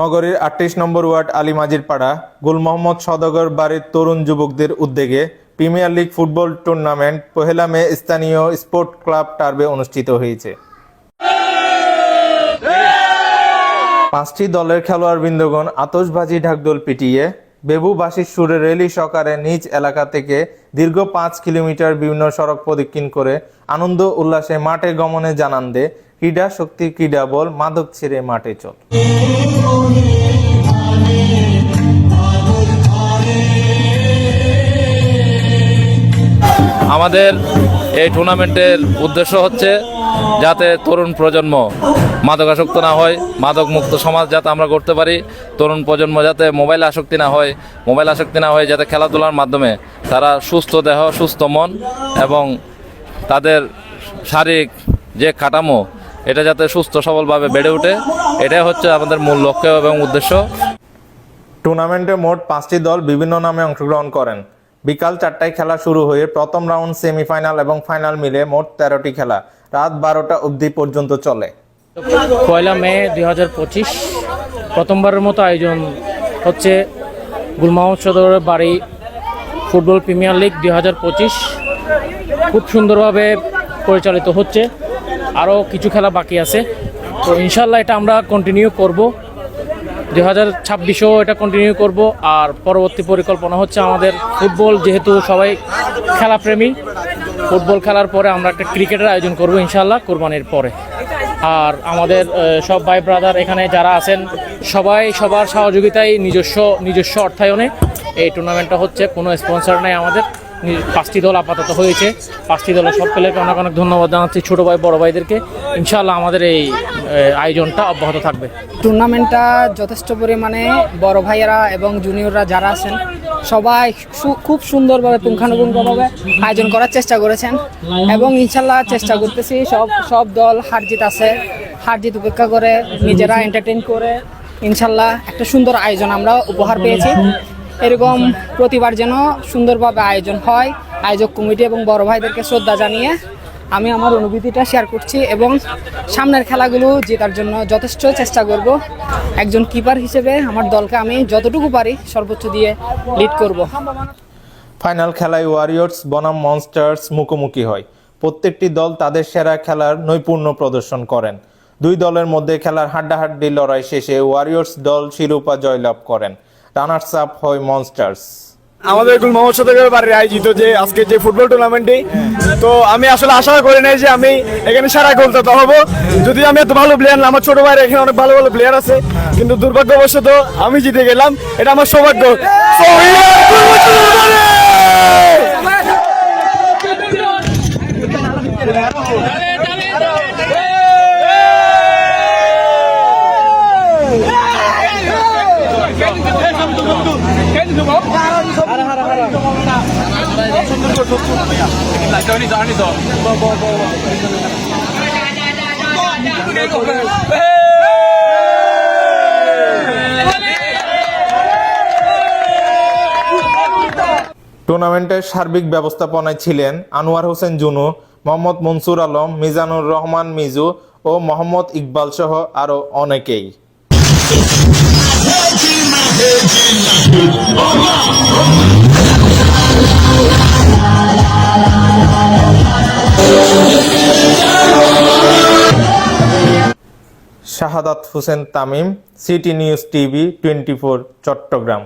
নগরীর আটত্রিশ নম্বর ওয়ার্ড আলিমাজির পাড়া, গুল মোহাম্মদ সদগর বাড়ির তরুণ যুবকদের উদ্যোগে প্রিমিয়ার লিগ ফুটবল টুর্নামেন্ট পহেলা মে স্থানীয় স্পোর্ট ক্লাব টার্বে অনুষ্ঠিত হয়েছে। পাঁচটি দলের খেলোয়াড় বৃন্দগণ আতশবাজি ঢাকডোল পিটিয়ে বেবু বাসির সুরে রেলি সকারে নিজ এলাকা থেকে দীর্ঘ পাঁচ কিলোমিটার বিভিন্ন সড়ক প্রদক্ষিণ করে আনন্দ উল্লাসে মাঠে গমনে জানান দে ক্রীড়া শক্তি ক্রীড়া বল মাদক ছেড়ে মাঠে চল। আমাদের এই টুর্নামেন্টের উদ্দেশ্য হচ্ছে যাতে তরুণ প্রজন্ম মাদক আসক্ত না হয় মাদক মুক্ত সমাজ যাতে আমরা করতে পারি, তরুণ প্রজন্ম যাতে মোবাইল আসক্তি না হয়, মোবাইল আসক্তি না হয়, যাতে খেলাধুলার মাধ্যমে তারা সুস্থ দেহ, সুস্থ মন এবং তাদের শারীরিক যে কাঠামো এটা যাতে সুস্থ সবলভাবে বেড়ে ওঠে এটাই হচ্ছে আমাদের মূল লক্ষ্য এবং উদ্দেশ্য। টুর্নামেন্টে মোট পাঁচটি দল বিভিন্ন নামে অংশগ্রহণ করেন। বিকাল চারটায় খেলা শুরু হয়ে প্রথম রাউন্ড সেমিফাইনাল এবং ফাইনাল মিলে মোট তেরোটি খেলা। রাত বারোটা অবধি পর্যন্ত চলে। পয়লা মে দুই হাজার পঁচিশ প্রথমবারের মতো আয়োজন হচ্ছে গুলমাহমদ সদরের বাড়ি ফুটবল প্রিমিয়ার লিগ দুই হাজার পঁচিশ। খুব সুন্দরভাবে পরিচালিত হচ্ছে। আরও কিছু খেলা বাকি আছে। তো ইনশাল্লাহ এটা আমরা কন্টিনিউ করব। দু হাজার ছাব্বিশেও এটা কন্টিনিউ করব। আর পরবর্তী পরিকল্পনা হচ্ছে আমাদের ফুটবল, যেহেতু সবাই খেলাপ্রেমী, ফুটবল খেলার পরে আমরা একটা ক্রিকেটের আয়োজন করব ইনশাল্লাহ কোরবানির পরে। আর আমাদের সব ভাই ব্রাদার এখানে যারা আছেন, সবাই সবার সহযোগিতায় নিজস্ব নিজস্ব অর্থায়নে এই টুর্নামেন্টটা হচ্ছে, কোনো স্পন্সর নেই আমাদের। পাঁচটি দল আপাতত হয়েছে। পাঁচটি দলের সব প্লেয়ারকে অনেক অনেক ধন্যবাদ জানাচ্ছি ছোটো ভাই, বড় ভাইদেরকে। ইনশাআল্লাহ আমাদের এই আয়োজনটা অব্যাহত থাকবে। টুর্নামেন্টটা যথেষ্ট পরিমাণে বড় ভাইয়েরা এবং জুনিয়ররা যারা আছেন, সবাই খুব সুন্দরভাবে পুঙ্খানুপুঙ্খভাবে আয়োজন করার চেষ্টা করেছেন এবং ইনশাল্লাহ চেষ্টা করতেছি, সব সব দল হার জিত আছে হার জিত উপেক্ষা করে নিজেরা এন্টারটেইন করে ইনশাল্লাহ একটা সুন্দর আয়োজন আমরা উপহার পেয়েছি। এরকম প্রতিবার যেন সুন্দরভাবে আয়োজন হয়। আয়োজক কমিটি এবং বড় ভাইদেরকে শ্রদ্ধা জানিয়ে আমি আমার অনুভূতিটা শেয়ার করছি এবং সামনের খেলাগুলো জেতার জন্য যথেষ্ট চেষ্টা করব। একজন কিপার হিসেবে আমার দলকে আমি যতটুকু পারি সর্বোচ্চ দিয়ে লিড করব। ফাইনাল খেলায় ওয়ারিয়র্স বনাম মনস্টার্স মুখোমুখি হয়। প্রত্যেকটি দল তাদের সেরা খেলার নৈপুণ্য প্রদর্শন করেন। দুই দলের মধ্যে খেলার হাড্ডাহাড্ডি লড়াই শেষে ওয়ারিয়র্স দল শিরোপা জয়লাভ করেন। রানার্স আপ হয় মনস্টার্স আমাদের গুল মোহাম্মদ সদরের বাড়ির আয়োজিত যে আজকে যে ফুটবল টুর্নামেন্টে তো আমি আসলে আশা করি নাই যে আমি এখানে সারা গোলদাতা হব। যদি আমি এত ভালো প্লেয়ার না আমার ছোট ভাইয়ের এখানে অনেক ভালো ভালো প্লেয়ার আছে। কিন্তু দুর্ভাগ্যবশত আমি জিতে গেলাম এটা আমার সৌভাগ্য So, yeah, গুলমোহর সদরের বাড়ি! টুর্নামেন্টের সার্বিক ব্যবস্থাপনায় ছিলেন আনোয়ার হোসেন জুনু, মোহাম্মদ মনসুর আলম, মিজানুর রহমান মিজু ও মোহাম্মদ ইকবাল সহ আরও অনেকেই। Shahadat Hossain Tamim City News TV twenty Chattogram.